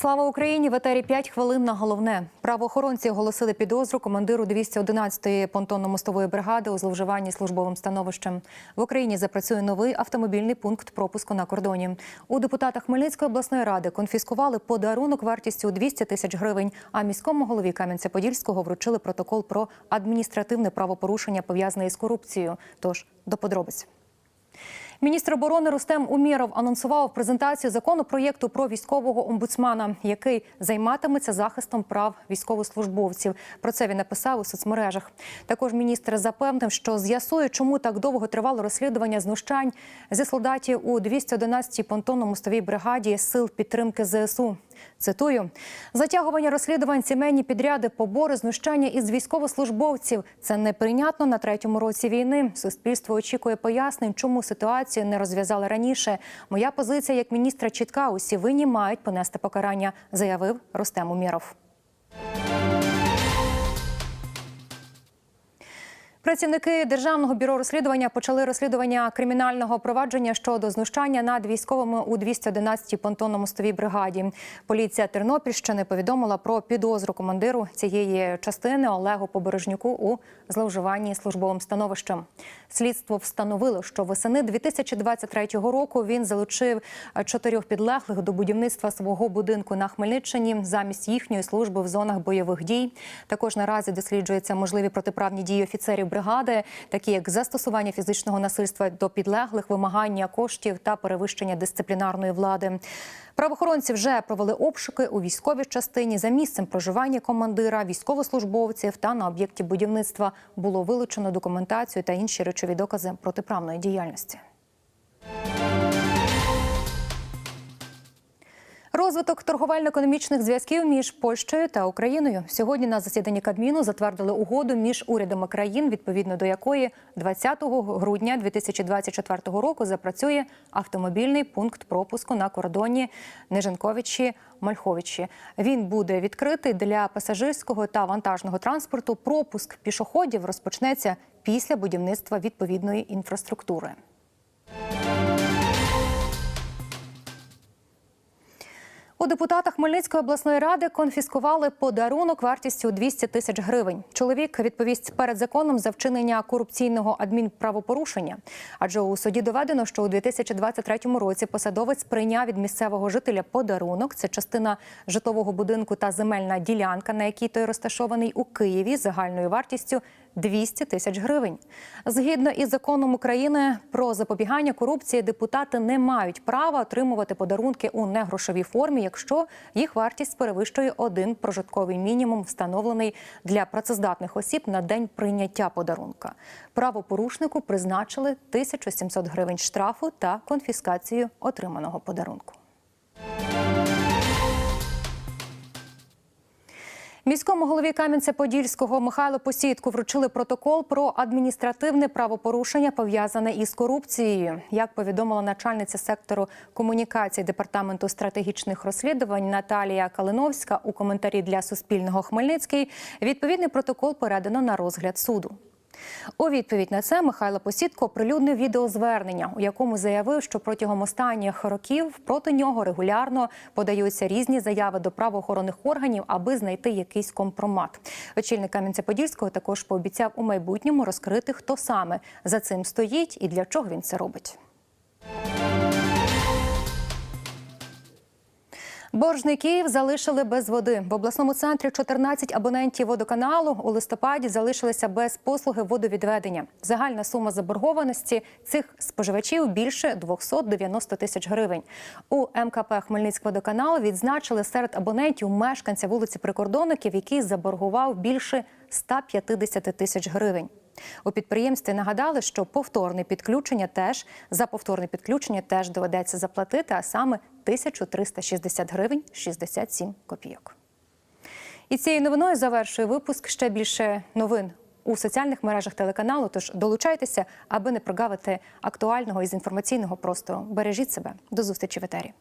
Слава Україні! В етері 5 хвилин на головне. Правоохоронці оголосили підозру командиру 211-ї понтонно-мостової бригади у зловживанні службовим становищем. В Україні запрацює новий автомобільний пункт пропуску на кордоні. У депутата Хмельницької обласної ради конфіскували подарунок вартістю 200 тисяч гривень. А міському голові Кам'янця-Подільського вручили протокол про адміністративне правопорушення пов'язане із корупцією. Тож до подробиць. Міністр оборони Рустем Уміров анонсував презентацію законопроєкту про військового омбудсмана, який займатиметься захистом прав військовослужбовців. Про це він написав у соцмережах. Також міністр запевнив, що з'ясує, чому так довго тривало розслідування знущань зі солдатів у 211-й понтонно-мостовій бригаді сил підтримки ЗСУ. Цитую затягування розслідувань, сімейні підряди, побори, знущання із військовослужбовців. Це неприйнятно на третьому році війни. Суспільство очікує пояснень, чому ситуацію не розв'язали раніше. Моя позиція як міністра чітка. Усі винні мають понести покарання, заявив Рустем Умєров. Працівники державного бюро розслідування почали розслідування кримінального провадження щодо знущання над військовими у 211-й понтонно-мостовій бригаді. Поліція Тернопільщини повідомила про підозру командиру цієї частини Олегу Побережнюку у зловживанні службовим становищем. Слідство встановило, що восени 2023 року він залучив чотирьох підлеглих до будівництва свого будинку на Хмельниччині замість їхньої служби в зонах бойових дій. Також наразі досліджуються можливі протиправні дії офіцерів бригади, такі як застосування фізичного насильства до підлеглих, вимагання коштів та перевищення дисциплінарної влади. Правоохоронці вже провели обшуки у військовій частині за місцем проживання командира, військовослужбовців та на об'єкті будівництва було вилучено документацію та інші речові докази протиправної діяльності. Розвиток торговельно-економічних зв'язків між Польщею та Україною сьогодні на засіданні Кабміну затвердили угоду між урядами країн, відповідно до якої 20 грудня 2024 року запрацює автомобільний пункт пропуску на кордоні Неженковичі Мальховичі. Він буде відкритий для пасажирського та вантажного транспорту. Пропуск пішоходів розпочнеться після будівництва відповідної інфраструктури. У депутата Хмельницької обласної ради конфіскували подарунок вартістю 200 тисяч гривень. Чоловік відповість перед законом за вчинення корупційного адмінправопорушення. Адже у суді доведено, що у 2023 році посадовець прийняв від місцевого жителя подарунок. Це частина житлового будинку та земельна ділянка, на якій той розташований у Києві, загальною вартістю 200 тисяч гривень. Згідно із законом України про запобігання корупції, депутати не мають права отримувати подарунки у негрошовій формі, якщо їх вартість перевищує один прожитковий мінімум, встановлений для працездатних осіб на день прийняття подарунка. Правопорушнику призначили 1700 гривень штрафу та конфіскацію отриманого подарунку. Міському голові Кам'янця-Подільського Михайлу Посідку вручили протокол про адміністративне правопорушення пов'язане із корупцією. Як повідомила начальниця сектору комунікації департаменту стратегічних розслідувань Наталія Калиновська у коментарі для Суспільного Хмельницький, відповідний протокол передано на розгляд суду. У відповідь на це Михайло Посідко оприлюднив відеозвернення, у якому заявив, що протягом останніх років проти нього регулярно подаються різні заяви до правоохоронних органів, аби знайти якийсь компромат. Очільник Кам'янця-Подільського також пообіцяв у майбутньому розкрити, хто саме за цим стоїть і для чого він це робить. Боржний Київ залишили без води. В обласному центрі 14 абонентів водоканалу у листопаді залишилися без послуги водовідведення. Загальна сума заборгованості цих споживачів більше 290 тисяч гривень. У МКП Хмельницькводоканал відзначили серед абонентів мешканця вулиці Прикордонників, який заборгував більше 150 тисяч гривень. У підприємстві нагадали, що повторне підключення теж за повторне підключення теж доведеться заплатити, а саме 1360 гривень 67 копійок. І цією новиною завершує випуск ще більше новин у соціальних мережах телеканалу. Тож долучайтеся, аби не прогавити актуального із інформаційного простору. Бережіть себе до зустрічі в етері.